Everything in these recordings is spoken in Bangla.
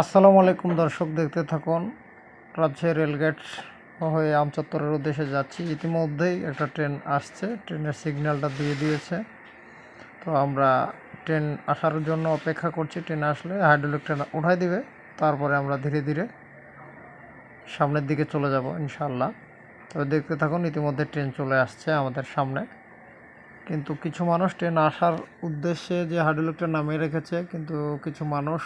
আসসালামু আলাইকুম দর্শক, দেখতে থাকুন রাজশাহী রেলগেট হয়ে আমচত্বরের উদ্দেশ্যে যাচ্ছি। ইতিমধ্যেই একটা ট্রেন আসছে, ট্রেনের সিগন্যালটা দিয়ে দিয়েছে। তো আমরা ট্রেন আসার জন্য অপেক্ষা করছি, ট্রেন আসলে হাইড্রোলিক ট্রেন উঠাই দিবে, তারপরে আমরা ধীরে ধীরে সামনের দিকে চলে যাব ইনশাল্লাহ তবে দেখতে থাকুন, ইতিমধ্যে ট্রেন চলে আসছে আমাদের সামনে। কিন্তু কিছু মানুষ ট্রেন আসার উদ্দেশ্যে যে হাইড্রোলিক ট্রেন নামিয়ে রেখেছে, কিন্তু কিছু মানুষ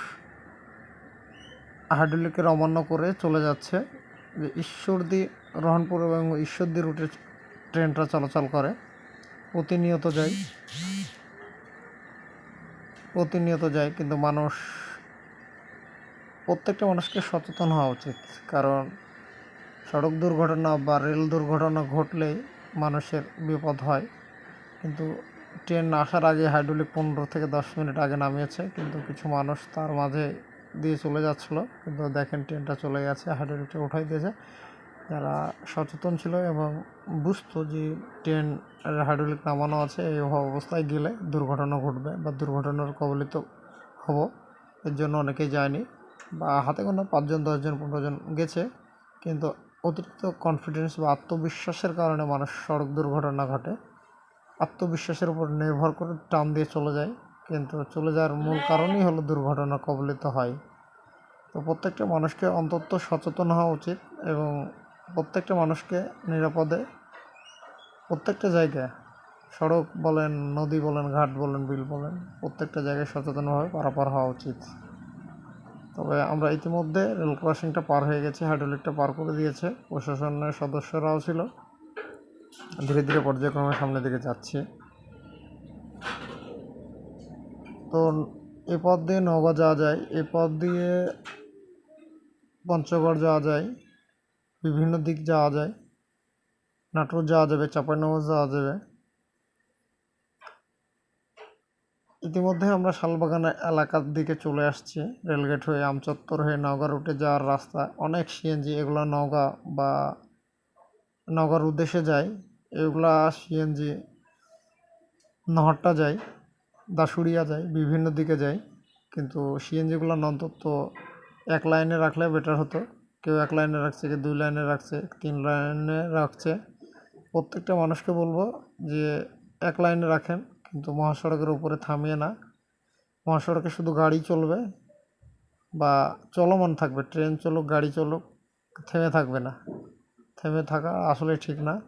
হাইড্রোলিকের অমান্য করে চলে যাচ্ছে যে ঈশ্বরদী, রহনপুর এবং ঈশ্বরদী রুটে ট্রেনটা চলাচল করে। প্রতিনিয়ত যায়। প্রতিনিয়ত যায়, কিন্তু মানুষ, প্রত্যেকটা মানুষকে সচেতন হওয়া উচিত। কারণ সড়ক দুর্ঘটনা বা রেল দুর্ঘটনা ঘটলেই মানুষের বিপদ হয়। কিন্তু ট্রেন আসার আগে হাইড্রোলিক পনেরো থেকে দশ মিনিট আগে নামিয়েছে, কিন্তু কিছু মানুষ তার মাঝে দিয়ে চলে যাচ্ছিল। কিন্তু দেখেন, ট্রেনটা চলে গেছে হাইড্রোলিকটা উঠাই দিয়েছে। যারা সচেতন ছিল এবং বুঝতো যে ট্রেন হাইড্রোলিক নামানো আছে, এই অবস্থায় গেলে দুর্ঘটনা ঘটবে বা দুর্ঘটনার কবলিত হব। এর জন্য অনেকেই যায়নি বা হাতে কোনো পাঁচজন, দশজন, পনেরো জন গেছে। কিন্তু অতিরিক্ত কনফিডেন্স বা আত্মবিশ্বাসের কারণে মানুষ সড়ক দুর্ঘটনা ঘটে। আত্মবিশ্বাসের উপর নির্ভর করে টান দিয়ে চলে যায়। কিন্তু চলে যাওয়ার মূল কারণই হলো দুর্ঘটনা কবলিত হয়। তো প্রত্যেকটা মানুষকে অন্তত সচেতন হওয়া উচিত এবং প্রত্যেকটা মানুষকে নিরাপদে প্রত্যেকটা জায়গায় সড়ক বলেন, নদী বলেন, ঘাট বলেন, বিল বলেন, প্রত্যেকটা জায়গায় সচেতনভাবে পারাপার হওয়া উচিত। তবে আমরা ইতিমধ্যে রেল ক্রসিংটা পার হয়ে গেছি, হাইড্রোলিকটা পার করে দিয়েছে, প্রশাসনের সদস্যরাও ছিল। ধীরে ধীরে পর্যায়ক্রমে সামনের দিকে যাচ্ছি। তো এ পথ দিয়ে নওগাঁ যাওয়া যায়। এ পথ দিয়ে পঞ্চগড় যাওয়া যায়। বিভিন্ন দিক যাওয়া যায়। নাটোর যাওয়া যাবে, চাঁপাইনবাবগঞ্জ যাওয়া যাবে। ইতিমধ্যে আমরা শালবাগান এলাকার দিকে চলে আসছি, রেলগেট হয়ে, আমচত্বর হয়ে, নওগাঁ রুটে যাওয়ার রাস্তা। অনেক সিএনজি এগুলো নওগাঁ বা নওগাঁর উদ্দেশ্যে যায়। এগুলা সিএনজি নহট্টা যায়। দাসুরিয়া যায়, বিভিন্ন দিকে যায়। কিন্তু সিএনজিগুলো অন্তত এক লাইনে রাখলে বেটার হতো। কেউ এক লাইনে রাখছে, কেউ দুই লাইনে রাখছে, তিন লাইনে রাখছে। প্রত্যেকটা মানুষকে বলব যে এক লাইনে রাখেন, কিন্তু মহাসড়কের উপরে থামিয়ে না। মহাসড়কে শুধু গাড়ি চলবে বা চলমান থাকবে। ট্রেন চলুক, গাড়ি চলুক, থেমে থাকবে না। থেমে থাকা আসলে ঠিক না।